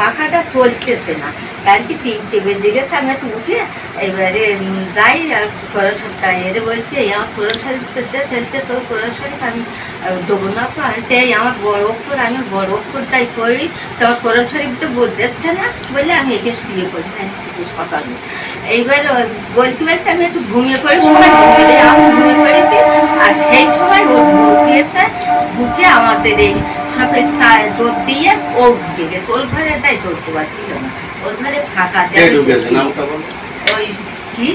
পাখাটা চলতেছে না। কালকে তিনটে বেজে গেছে, আমি একটু উঠে এবারে যাই, আর কোরআন শরীফ তাই, এরে বলছে আমার কোরআন শরীফ ফেলতে তোর কোরআন শরীফ আমি দেবো না তো আমি তাই আমার বড় অক্ষর, আমি বড় অক্ষরটাই করি তো আমার কোরআন শরীফ তো বলতেছে না? বলে আমি একে শুয়ে পড়েছি আমি সকালে। এইবার বলতে বলতে আমি একটু ঘুমিয়ে পড়ে, সময় ঘুমিয়ে আমি ঘুমিয়ে পড়েছি, আর সেই সময় ও ঢুক দিয়েছে, ঢুকে আমাদের এই সবের তার দিয়ে ও ঢুকে গেছে। ওর ঘরে তাই দৌড়তে পারছিল না। ওর ঘরে ফাঁকা কে ঢুকেছে নামটা বল। ওই কি?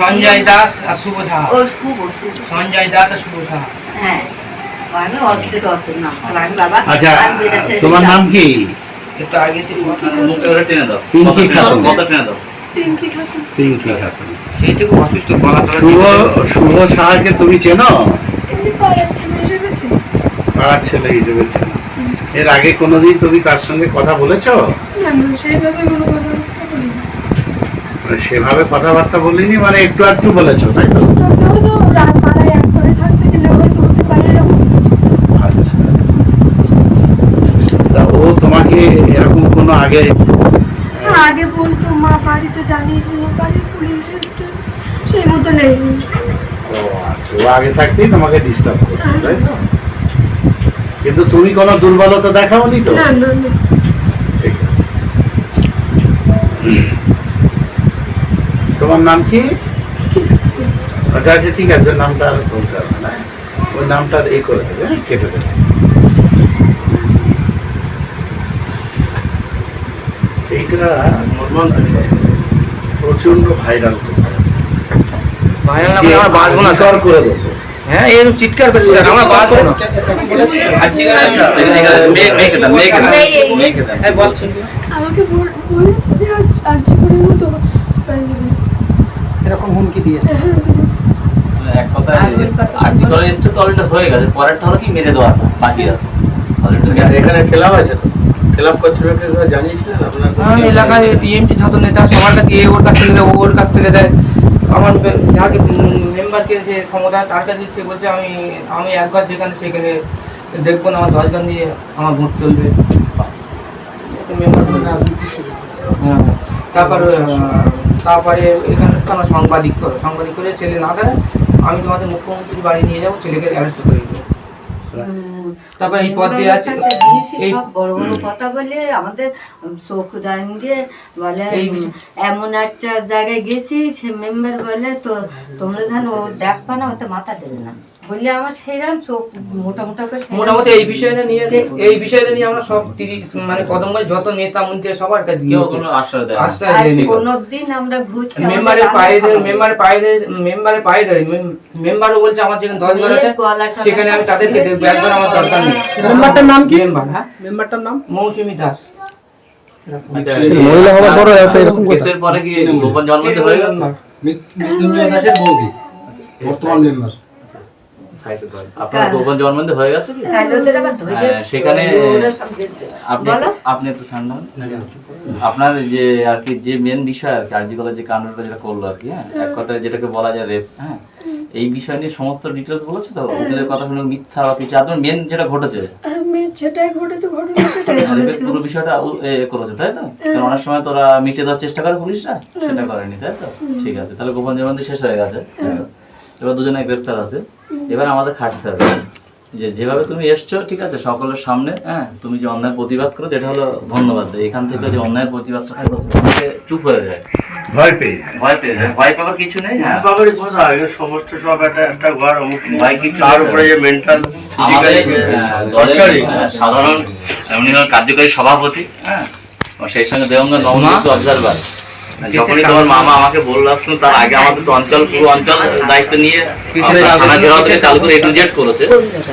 সঞ্জয় দাস আর শুভ সাহা। ও শুভ শুভ। সঞ্জয় দাস আর শুভ সাহা। হ্যাঁ। আমি অদ্ভুত অত নাম। আমি বাবা আচ্ছা তোমার নাম কি? একটু আগে ছিল মুখটা ওরা টেনে দাও। পিঙ্কি কত টেনে দাও। খাতুন। কত টেনে দাও। পিঙ্কি খাতুন। পিঙ্কি খাতুন। সেইটুকু অসুস্থ গলা শুভ শুভ সাহাকে তুমি চেনো? পাড়াচ্ছে পাড়ার ছেলে হিসেবে এর আগে কোনোদিন তুমি তার সঙ্গে কথা বলেছ? মানে সেভাবে কথাবার্তা বলিনি মানে একটু আধটু বলেছ তাই তো। আচ্ছা আচ্ছা। ও তোমাকে এরকম কোনো আগে হ্যাঁ, আগে বলতো মা বাড়িতে জানিয়েছিল বাড়ি পুলিশ সেই মতো নেই। ও আচ্ছা ও আগে থাকতেই তোমাকে ডিস্টার্ব করতো তাই তো? কিন্তু তুমি কোনো দুর্বলতা দেখাওনি তো? না না না। ঠিক আছে। তোমার নাম কি? ঠিক আছে। আচ্ছা আচ্ছা ঠিক আছে নামটা আর বলতে হবে না। ওই নামটা এ করে দেবে হ্যাঁ, কেটে দেবে। এইটা প্রচণ্ড ভাইরাল করতে হবে। ভাইরাল না করে আমরা বাঁচবো না রিকভার করে দেবো। হ্যাঁ এরকম চিৎকার করছে। স্যার আমরা হ্যাঁ আমাকে বলেছে যে আজ আজ মতো এরকম হুমকি দিয়েছে। হ্যাঁ এক কথা তো অলরেডি হয়ে গেছে পরেরটা হলো কি মেরে বাকি আছে। এখানে ক্লাব আছে তো। ক্লাব কর্তৃপক্ষকে জানিয়েছিলেন আপনার? হ্যাঁ এলাকায় টিএমসি যত নেতা আমার কাছে ওর কাছ থেকে দেয় ওর কাছ থেকে দেয়। আমার যাকে মেম্বারকে যে ক্ষমতা তার কাছে সে বলছে আমি আমি একবার যেখানে সেখানে দেখব না আমার দশ গান দিয়ে আমার ভোট চলবে। তারপর হ্যাঁ তারপরে তারপরে এখানে আমার সাংবাদিক করে সাংবাদিক করে ছেলে না দেয় আমি তোমাদের মুখ্যমন্ত্রীর বাড়ি নিয়ে যাব ছেলেকে অ্যারেস্ট করে তারপর এই পদ আছে। সব বড় বড় কথা বলে আমাদের চোখ রাঙিয়ে বলে এমন একটা জায়গায় গেছি সে মেম্বার বলে তো তোমরা যেন ও দেখবা না ওতে মাথা দেবে না। বললে আমার সেইরকম চোখ মোটা মোটা করে মোটামুটি এই বিষয়টা নিয়ে এই বিষয়টা নিয়ে আমরা সব মানে যত নেতা মন্ত্রী সবার কাছে কেউ কোনো আশ্রয় দেয় আজ দেয়নি কোনোদিন আমরা ঘুরছি মেম্বারের পায়ে ধরে মেম্বারের পায়ে ধরে মেম্বারের পায়ে ধরে। মেম্বারও বলছে আমার যেখানে দশ ঘর আছে সেখানে আমি তাদেরকে একবার আমার দরকার নেই। মেম্বারটার নাম কি? মেম্বার হ্যাঁ? মেম্বারটার নাম? মৌসুমী দাস। আচ্ছা, মহিলা হওয়ার পরে এত এরকম কেসের পরে কি গোপন জন্মতে হয়ে গেছে মৃত্যুঞ্জয় দাসের বৌদি বর্তমান মেম্বার। আপনার গোপন জন্মতে হয়ে গেছে কি? হ্যাঁ, সেখানে-। আপনি আপনি একটু ঠান্ডা আপনার যে আর কি যে মেন বিষয় আর কি যে কাণ্ডটা যেটা করল আর কি হ্যাঁ এক কথায় যেটাকে বলা যায় রেপ হ্যাঁ এই বিষয় নিয়ে সমস্ত ডিটেলস বলেছে তো? ওদের কথা শুনে মিথ্যা বা কিছু। আপনার মেন যেটা ঘটেছে? আমি ঘটেছে ঘটনা সেটাই ঘটেছিল পুরো বিষয়টা করেছে তাই তো? কারণ অনেক সময় তোরা মিটে দেওয়ার চেষ্টা করে পুলিশরা সেটা করেনি তাই তো? ঠিক আছে তাহলে গোপন জমান্তি শেষ হয়ে গেছে এবার দুজনে গ্রেপ্তার আছে। এবার আমাদের খাটতে হবে। যে যেভাবে তুমি এসছো ঠিক আছে সকলের সামনে হ্যাঁ তুমি যে অন্যায় প্রতিবাদ করো যেটা হলো ধন্যবাদ। দেয়। এখান থেকে যে অন্যায় অনেকে চুপ হয়ে যায় ভয় পেয়ে ভয় পেয়ে যায়। ভয় পাবার কিছু নেই হ্যাঁ। বাবারই কথা আগে সমস্ত সব একটা একটা ঘর ভয় কিছু তার উপরে যে মেন্টাল আমাদের দলের সাধারণ হলেন কার্যকরী সভাপতি হ্যাঁ। সেই সঙ্গে দেবঙ্গন নবনিযুক্ত অবজারভার যখনই তোমার মামা আমাকে বলল আসলো তার আগে আমাদের তো অঞ্চল পুরো অঞ্চল দায়িত্ব নিয়ে থানা ঘেরাও থেকে চালু করে করেছে।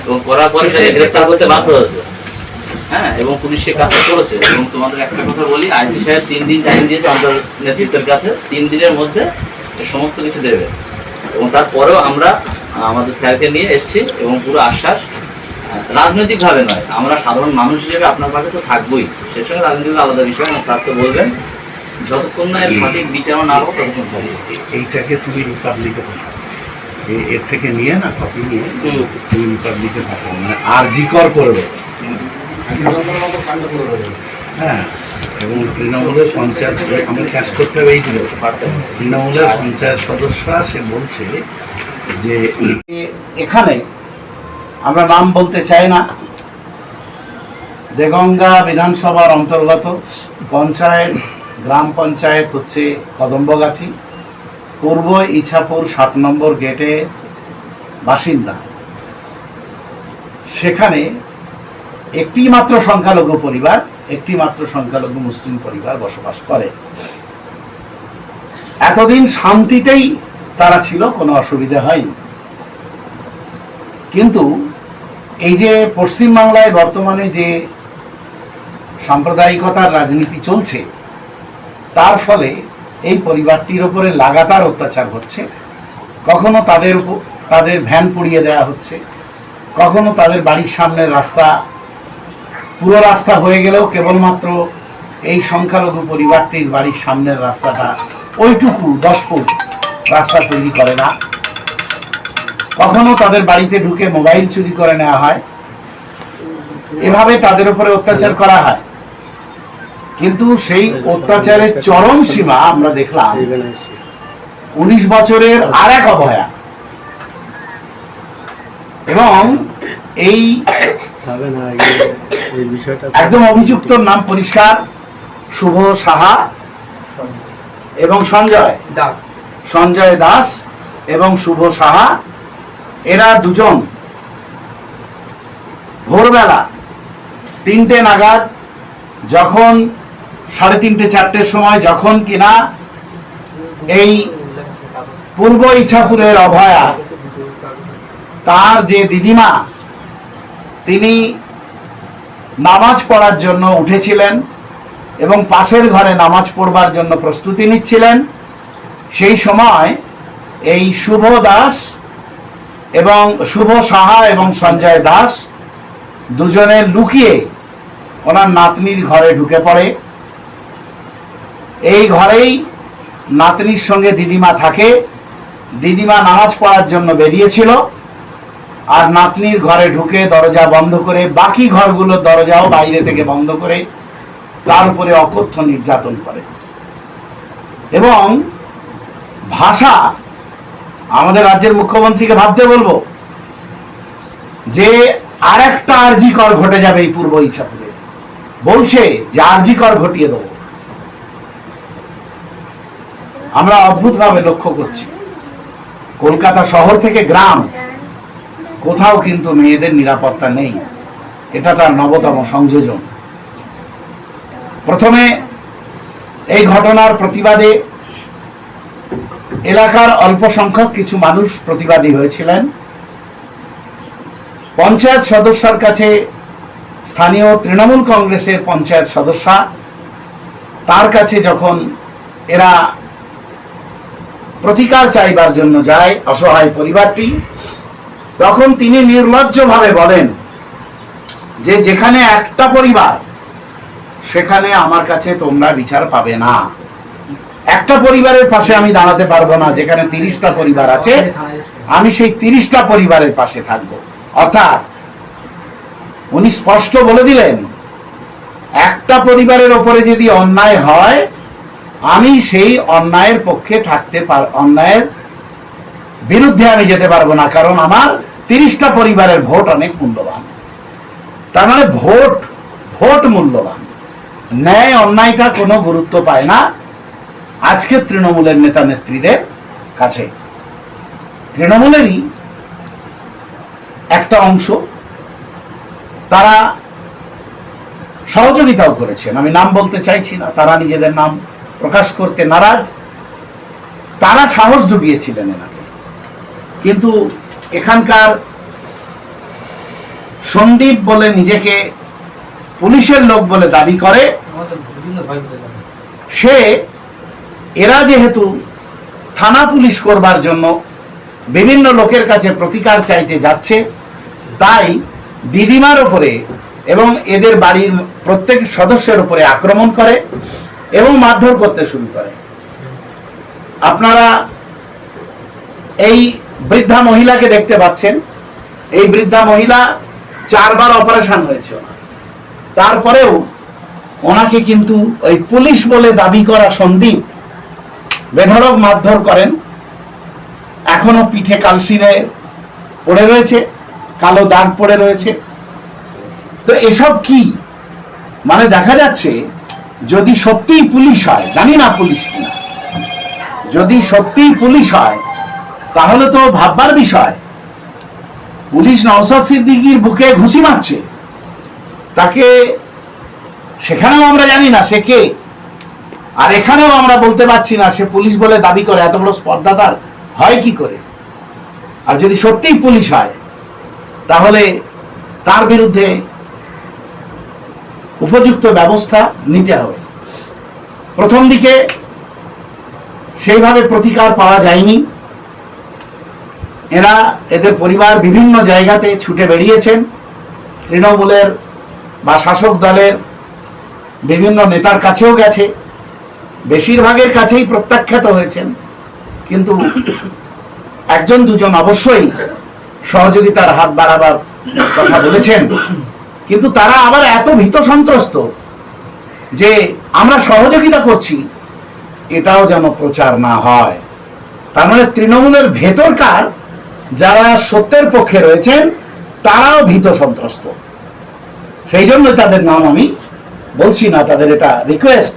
এবং করার পরে তাকে গ্রেপ্তার করতে বাধ্য হয়েছে। হ্যাঁ এবং পুলিশ সে কাজটা করেছে। এবং তোমাদের একটা কথা বলি আইসি সাহেব তিন দিন টাইম দিয়েছে অঞ্চল নেতৃত্বের কাছে। তিন দিনের মধ্যে সমস্ত কিছু দেবে। এবং তারপরেও আমরা আমাদের স্যারকে নিয়ে এসেছি এবং পুরো আশ্বাস রাজনৈতিক ভাবে নয়। আমরা সাধারণ মানুষ হিসেবে আপনার পাশে তো থাকবোই। সেই সঙ্গে রাজনৈতিক আলাদা বিষয় আমার স্যার তো বলবেন। যতক্ষণ না সঠিক বিচারণা না ততক্ষণ এইটাকে তুমি রিপাবলিকে পাঠাও এর থেকে নিয়ে না কপি নিয়ে। তুমি রিপাবলিকে পাঠাও মানে আর জি কর করে দেবো। কাণ্ড করে দেবে হ্যাঁ এবং তৃণমূলের পঞ্চায়েত ক্যাশ করতে হবে এইগুলো তৃণমূলের পঞ্চায়েত সদস্য সে বলছে যে এখানে আমরা নাম বলতে চাই না। দেগঙ্গা বিধানসভার অন্তর্গত পঞ্চায়েত গ্রাম পঞ্চায়েত হচ্ছে কদম্বগাছি, পূর্ব ইছাপুর সাত নম্বর গেটে বাসিন্দা। সেখানে একটি মাত্র সংখ্যালঘু পরিবার একটি মাত্র সংখ্যালঘু মুসলিম পরিবার বসবাস করে। এতদিন শান্তিতেই তারা ছিল, কোনো অসুবিধা হয়নি। কিন্তু এই যে পশ্চিমবাংলায় বর্তমানে যে সাম্প্রদায়িকতার রাজনীতি চলছে তার ফলে এই পরিবারটির ওপরে লাগাতার অত্যাচার হচ্ছে। কখনো তাদের তাদের ভ্যান পুড়িয়ে দেওয়া হচ্ছে। কখনো তাদের বাড়ির সামনের রাস্তা, পুরো রাস্তা হয়ে গেলেও কেবলমাত্র এই সংখ্যালঘু পরিবারটির বাড়ির সামনের রাস্তাটা ওইটুকু, দশ ফুট রাস্তা তৈরি করে না। কখনো তাদের বাড়িতে ঢুকে মোবাইল চুরি করে নেওয়া হয়। এভাবে তাদের উপরে অত্যাচার করা হয়। কিন্তু সেই অত্যাচারের চরম সীমা আমরা দেখলাম উনিশ বছরের আর এক অভয়া এবং এই একদম অভিযুক্তর নাম পরিষ্কার শুভ সাহা এবং সঞ্জয়। দাস। সঞ্জয় দাস এবং শুভ সাহা এরা দুজন ভোরবেলা তিনটে নাগাদ যখন সাড়ে তিনটে, চারটের সময় যখন কিনা এই পূর্ব ইছাপুরের অভয়া, তার যে দিদিমা, তিনি নামাজ পড়ার জন্য উঠেছিলেন এবং পাশের ঘরে নামাজ পড়বার জন্য প্রস্তুতি নিচ্ছিলেন। সেই সময় এই শুভ দাস এবং শুভ সাহা এবং সঞ্জয় দাস দুজনে লুকিয়ে ওনার নাতনির ঘরে ঢুকে পড়ে। এই ঘরেই নাতনির সঙ্গে দিদিমা থাকে। দিদিমা নামাজ পড়ার জন্য বেরিয়েছিল আর নাতনির ঘরে ঢুকে দরজা বন্ধ করে বাকি ঘরগুলোর দরজাও বাইরে থেকে বন্ধ করে তার উপরে অকথ্য নির্যাতন করে। এবং ভাষা আমাদের রাজ্যের মুখ্যমন্ত্রীকে ভাবতে বলব যে আর একটা আরজি কর ঘটে যাবে এই পূর্ব ইচ্ছাপুরে। বলছে যে আরজি কর ঘটিয়ে দেবো। আমরা অদ্ভুতভাবে লক্ষ্য করছি। কলকাতা শহর থেকে গ্রাম। কোথাও কিন্তু মেয়েদের নিরাপত্তা নেই। এটা তার নবতম সংযোজন। প্রথমে এই ঘটনার প্রতিবাদে এলাকার অল্প সংখ্যক কিছু মানুষ প্রতিবাদী হয়েছিলেন। পঞ্চায়েত সদস্যর কাছে স্থানীয় তৃণমূল কংগ্রেসের পঞ্চায়েত সদস্যা তার কাছে যখন এরা প্রতিকার চাইবার জন্য যায় অসহায় পরিবারটি, তখন তিনি নির্লজ্জভাবে বলেন যে যেখানে একটা পরিবার, সেখানে আমার কাছে তোমরা বিচার পাবে না। একটা পরিবারের পাশে আমি দাঁড়াতে পারব না, যেখানে তিরিশটা পরিবার আছে, আমি সেই তিরিশটা পরিবারের পাশে থাকব। অর্থাৎ উনি স্পষ্ট বলে দিলেন, একটা পরিবারের ওপরে যদি অন্যায় হয় আমি সেই অন্যায়ের পক্ষে থাকতে পার অন্যায়ের বিরুদ্ধে আমি যেতে পারব না, কারণ আমার তিরিশটা পরিবারের ভোট অনেক মূল্যবান। তার মানে ভোট ভোট মূল্যবান। ন্যায় অন্যায়টা কোনো গুরুত্ব পায় না। আজকে তৃণমূলের নেতা নেত্রীদের কাছে। তৃণমূলেরই একটা অংশ তারা সহযোগিতাও করেছেন। আমি নাম বলতে চাইছি না, তারা নিজেদের নাম প্রকাশ করতে নারাজ তারা সাহস জুগিয়েছিলেন এনাকে কিন্তু এখানকার সন্দীপ বলে নিজেকে পুলিশের লোক বলে দাবি করে। সে এরা যেহেতু থানা পুলিশ করবার জন্য বিভিন্ন লোকের কাছে প্রতিকার চাইতে যাচ্ছে তাই দিদিমার ওপরে এবং এদের বাড়ির প্রত্যেক সদস্যের উপরে আক্রমণ করে এবং মারধর করতে শুরু করে। আপনারা এই বৃদ্ধা মহিলাকে দেখতে পাচ্ছেন। এই বৃদ্ধা মহিলা চারবার অপারেশন হয়েছে তারপরেও ওনাকে কিন্তু ওই পুলিশ বলে দাবি করা সন্দীপ বেধড়ক মারধর করেন। এখনও পিঠে কালশিরে পড়ে রয়েছে, কালো দাগ পড়ে রয়েছে। তো এসব কি? মানে দেখা যাচ্ছে যদি সত্যিই পুলিশ হয়, জানি না পুলিশ কিনা। যদি সত্যিই পুলিশ হয়, তাহলে তো ভাববার বিষয়। পুলিশ নওসাদ সিদ্দিকির বুকে ঘুষি মারছে। তাকে সেখানেও আমরা জানি না সে কে। আর এখানেও আমরা বলতে পারছি না সে পুলিশ বলে দাবি করে, এত বড় স্পর্ধা তার হয় কি করে? আর যদি সত্যিই পুলিশ হয়, তাহলে তার বিরুদ্ধে উপযুক্ত ব্যবস্থা নিতে হবে। প্রথম দিকে সেইভাবে প্রতিকার পাওয়া যায়নি। এরা এদের পরিবার বিভিন্ন জায়গাতে ছুটে বেরিয়েছেন। তৃণমূলের বা শাসক দলের বিভিন্ন নেতার কাছেও গেছে। বেশিরভাগের কাছেই প্রত্যাখ্যাত হয়েছেন। কিন্তু একজন দুজন অবশ্যই সহযোগিতার হাত বাড়াবার কথা বলেছেন। কিন্তু তারা আবার এত ভীত সন্ত্রস্ত যে আমরা সহযোগিতা করছি, এটাও যেন প্রচার না হয়। তার মানে তৃণমূলের ভেতরকার যারা সত্যের পক্ষে রয়েছেন, তারাও ভীত সন্ত্রস্ত। সেই জন্য তাদের নাম আমি বলছি না, তাদের এটা রিকোয়েস্ট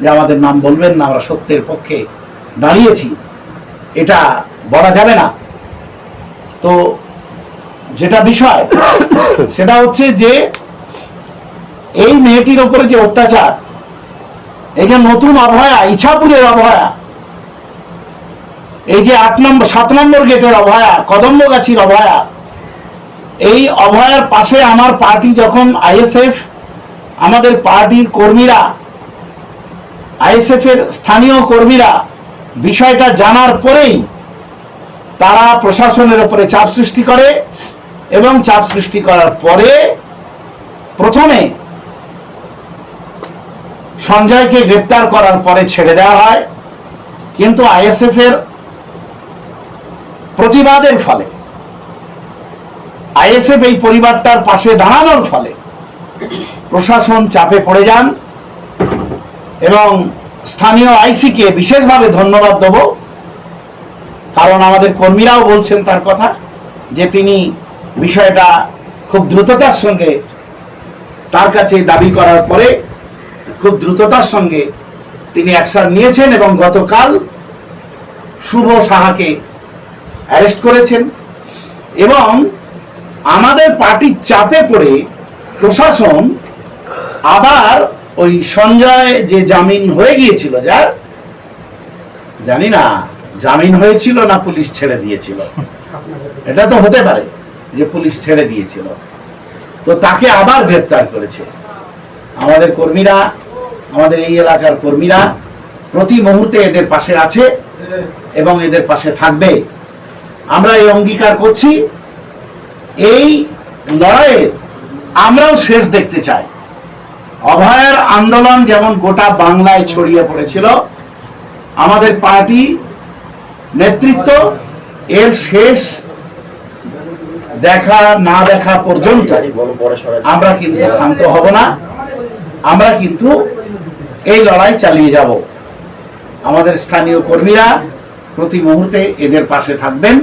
যে আমাদের নাম বলবেন না, আমরা সত্যের পক্ষে দাঁড়িয়েছি, এটা বলা যাবে না। তো যেটা বিষয় সেটা হচ্ছে যে এই মেয়েটির ওপরে যে অত্যাচার এই যে নতুন অভয়া ইছাপুরের অভয়া এই যে আট নম্বর সাত নম্বর গেটের অভয়া কদম্বগাছির অভয়া এই অভয়ার পাশে আমার পার্টি যখন আইএসএফ আমাদের পার্টির কর্মীরা আইএসএফ এর স্থানীয় কর্মীরা বিষয়টা জানার পরেই তারা প্রশাসনের উপরে চাপ সৃষ্টি করে। এবং চাপ সৃষ্টি করার পরে প্রথমে সঞ্জয়কে গ্রেপ্তার করার পরে ছেড়ে দেওয়া হয়। কিন্তু আইএসএফ এর প্রতিবাদের ফলে, আইএসএফ এই পরিবারটার পাশে দাঁড়ানোর ফলে প্রশাসন চাপে পড়ে যান এবং স্থানীয় আইসিকে বিশেষভাবে ধন্যবাদ দেব। কারণ আমাদের কর্মীরাও বলছেন তার কথা যে তিনি বিষয়টা খুব দ্রুততার সঙ্গে তার কাছে দাবি করার পরে খুব দ্রুততার সঙ্গে তিনি অ্যাকশন নিয়েছেন এবং গতকাল শুভ সাহাকে অ্যারেস্ট করেছেন এবং আমাদের পার্টির চাপে পড়ে প্রশাসন আবার ওই সঞ্জয় যে জামিন হয়ে গিয়েছিল যার? জানি না জামিন হয়েছিল না পুলিশ ছেড়ে দিয়েছিল। এটা তো হতে পারে। যে পুলিশ ছেড়ে দিয়েছিল। তো তাকে আবার গ্রেপ্তার করেছে। আমাদের কর্মীরা, আমাদের এই এলাকার কর্মীরা প্রতি মুহূর্তে এদের পাশে আছে এবং এদের পাশে থাকবে। আমরা এই অঙ্গীকার করছি। এই লড়াইয়ে আমরাও শেষ দেখতে চাই। অভয়ের আন্দোলন যেমন গোটা বাংলায় ছড়িয়ে পড়েছিল, আমাদের পার্টি নেতৃত্ব এর শেষ দেখা না দেখা পর্যন্ত আমরা কিন্তু ক্ষান্ত হব না। আমরা কিন্তু এই লড়াই চালিয়ে যাব। আমাদের স্থানীয় কর্মীরা প্রতি মুহূর্তে এদের পাশে থাকবেন।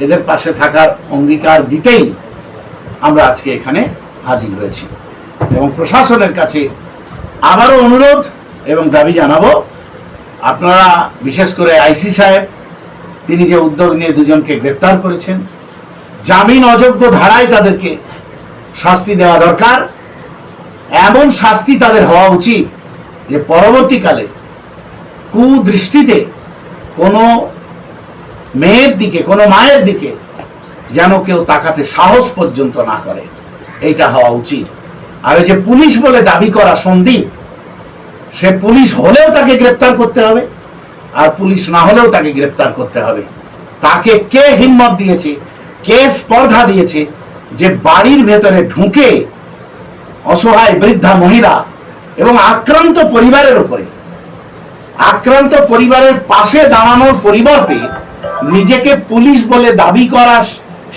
এদের পাশে থাকার অঙ্গীকার দিতেই আমরা আজকে এখানে হাজির হয়েছি। এবং প্রশাসনের কাছে আবারও অনুরোধ এবং দাবি জানাব আপনারা বিশেষ করে আইসি সাহেব তিনি যে উদ্যোগ নিয়ে দুজনকে গ্রেপ্তার করেছেন জামিন অযোগ্য ধারায় তাদেরকে শাস্তি দেওয়া দরকার। এমন শাস্তি তাদের হওয়া উচিত যে পরবর্তীকালে কুদৃষ্টিতে কোনো মেয়ের দিকে, কোনো মায়ের দিকে যেন কেউ তাকাতে সাহস পর্যন্ত না করে। এইটা হওয়া উচিত। আর ওই যে পুলিশ বলে দাবি করা সন্দীপ, সে পুলিশ হলেও তাকে গ্রেপ্তার করতে হবে আর পুলিশ না হলেও তাকে গ্রেপ্তার করতে হবে। তাকে কে হিম্মত দিয়েছে? কে স্পর্ধা দিয়েছে যে বাড়ির ভেতরে ঢুকে অসহায় বৃদ্ধা মহিলা এবং আক্রান্ত পরিবারের উপরে, আক্রান্ত পরিবারের পাশে দাঁড়ানোর পরিবর্তে নিজেকে পুলিশ বলে দাবি করা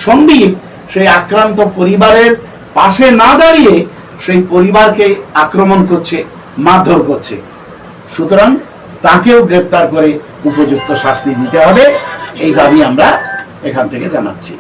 সন্দীপ সেই আক্রান্ত পরিবারের পাশে না দাঁড়িয়ে সেই পরিবারকে আক্রমণ করছে, মারধর করছে। সুতরাং তাকেও গ্রেপ্তার করে উপযুক্ত শাস্তি দিতে হবে, এই দাবি আমরা এখান থেকে জানাচ্ছি।